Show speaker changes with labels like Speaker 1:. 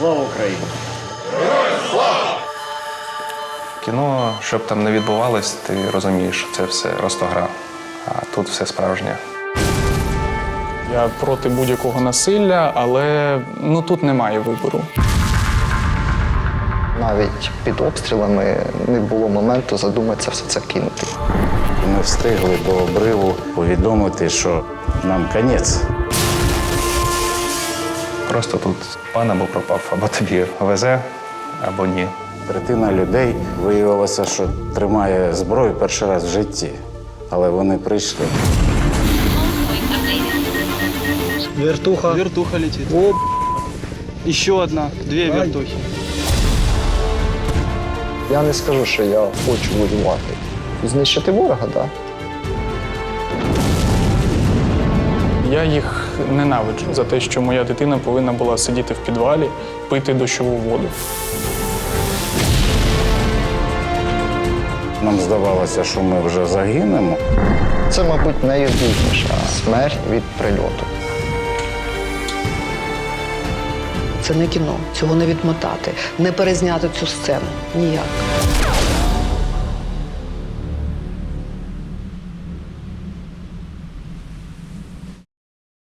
Speaker 1: Слава Україні!
Speaker 2: Кіно, щоб там не відбувалось, ти розумієш, що це все ростогра, а тут все справжнє.
Speaker 3: Я проти будь-якого насилля, але ну тут немає вибору.
Speaker 4: Навіть під обстрілами не було моменту задуматися все це кинути.
Speaker 5: Ми встигли до обриву повідомити, що нам кінець.
Speaker 2: Просто тут пан або пропав, або тобі везе, або ні.
Speaker 5: Третина людей виявилося, що тримає зброю перший раз в житті, але вони прийшли.
Speaker 6: Вертуха. Вертуха летит. О, еще одна. Две вертухи.
Speaker 4: Я не скажу, що я хочу воювати. Знищити ворога, так. Да?
Speaker 3: Я їх ненавиджу за те, що моя дитина повинна була сидіти в підвалі, пити дощову воду.
Speaker 5: Нам здавалося, що ми вже загинемо.
Speaker 4: Це, мабуть, найгірніша смерть від прильоту.
Speaker 7: Це не кіно, цього не відмотати, не перезняти цю сцену. Ніяк.